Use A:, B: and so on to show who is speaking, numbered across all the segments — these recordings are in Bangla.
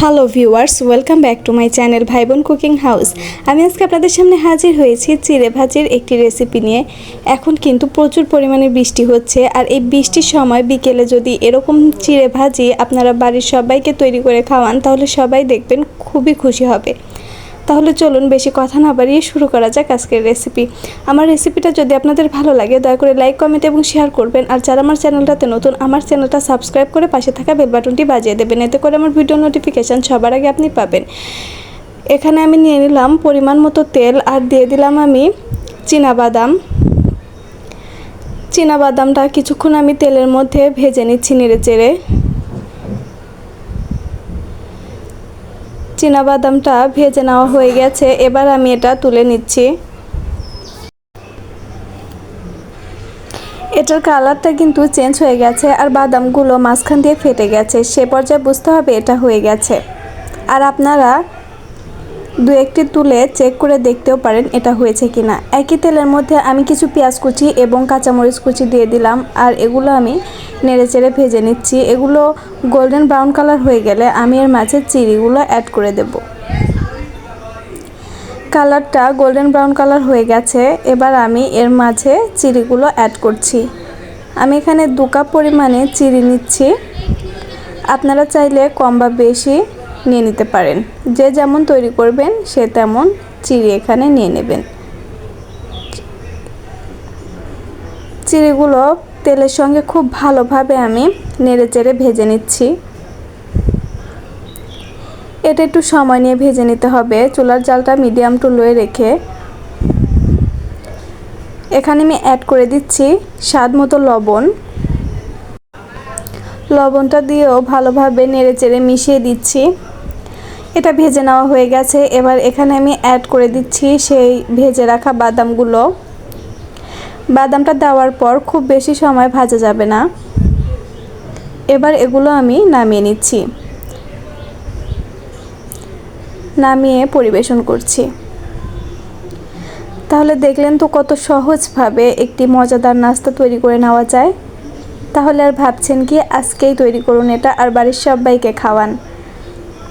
A: Hello viewers, welcome back to my channel ভাই বোন কুকিং হাউস। আমি আজকে আপনাদের সামনে হাজির হয়েছি চিড়ে ভাজির একটি রেসিপি নিয়ে। এখন কিন্তু প্রচুর পরিমাণে বৃষ্টি হচ্ছে আর এই বৃষ্টির সময় বিকেলে যদি এরকম চিড়ে ভাজি আপনারা বাড়ির সবাইকে তৈরি করে খাওয়ান, তাহলে সবাই দেখবেন খুবই খুশি হবে। তাহলে চলুন বেশি কথা না বাড়িয়ে শুরু করা যাক আজকের রেসিপি আমার রেসিপিটা যদি আপনাদের ভালো লাগে, দয়া করে লাইক কমেন্ট এবং শেয়ার করবেন। আর যারা আমার চ্যানেলটাতে নতুন, আমার চ্যানেলটা সাবস্ক্রাইব করে পাশে থাকা বেল বাটনটি বাজিয়ে দেবেন। এতে করে আমার ভিডিও নোটিফিকেশান সবার আগে আপনি পাবেন। এখানে আমি নিয়ে নিলাম পরিমাণ মতো তেল আর দিয়ে দিলাম আমি বাদাম বাদামটা কিছুক্ষণ আমি তেলের মধ্যে ভেজে নিচ্ছি নেড়ে চেড়ে বাদামটা ভেজে নেওয়া হয়ে গেছে, এবার আমি এটা তুলে নিচ্ছি। এটার কালারটা কিন্তু চেঞ্জ হয়ে গেছে আর বাদামগুলো মাঝখান দিয়ে ফেটে গেছে। সে পর্যায়ে বুঝতে হবে এটা হয়ে গেছে। আর আপনারা দু একটি তুলে চেক করে দেখতেও পারেন এটা হয়েছে কিনা। একই তেলের মধ্যে আমি কিছু পেঁয়াজ কুচি এবং কাঁচামরিচ কুচি দিয়ে দিলাম আর এগুলো আমি নেড়ে চেড়ে ভেজে নিচ্ছি। এগুলো গোল্ডেন ব্রাউন কালার হয়ে গেলে আমি এর মাঝে চিড়িগুলো অ্যাড করে দেব। কালারটা গোল্ডেন ব্রাউন কালার হয়ে গেছে, এবার আমি এর মাঝে চিড়িগুলো অ্যাড করছি। আমি এখানে দু কাপ পরিমাণে চিড়ি নিচ্ছি। আপনারা চাইলে কম বা বেশি নিয়ে নিতে পারেন। যে যেমন তৈরি করবেন, সে তেমন চিড়ি এখানে নিয়ে নেবেন। চিড়িগুলো তেলের সঙ্গে খুব ভালোভাবে আমি নেড়ে চেড়ে ভেজে নিচ্ছি। এটা একটু সময় নিয়ে ভেজে নিতে হবে। চুলার জালটা মিডিয়াম টু লোয়ে রেখে এখানে আমি অ্যাড করে দিচ্ছি স্বাদ মতো লবণ। লবণটা দিয়েও ভালোভাবে নেড়ে চেড়ে মিশিয়ে দিচ্ছি। এটা ভেজে নেওয়া হয়ে গেছে। এবার এখানে আমি অ্যাড করে দিচ্ছি সেই ভেজে রাখা বাদামগুলো। বাদামটা দেওয়ার পর খুব বেশি সময় ভাজা যাবে না। এবার এগুলো আমি নামিয়ে নিচ্ছি। নামিয়ে পরিবেশন করছি। তাহলে দেখলেন তো কত সহজভাবে একটি মজাদার নাস্তা তৈরি করে নেওয়া যায়। তাহলে আর ভাবছেন কি, আজকেই তৈরি করুন এটা, আর বাড়ির সবাইকে খাওয়ান।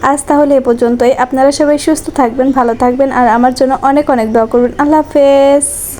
A: আজ তাহলে এ পর্যন্তই। আপনারা সবাই সুস্থ থাকবেন, ভালো থাকবেন, আর আমার জন্য অনেক অনেক দোয়া করবেন। আল্লাহ হাফেজ।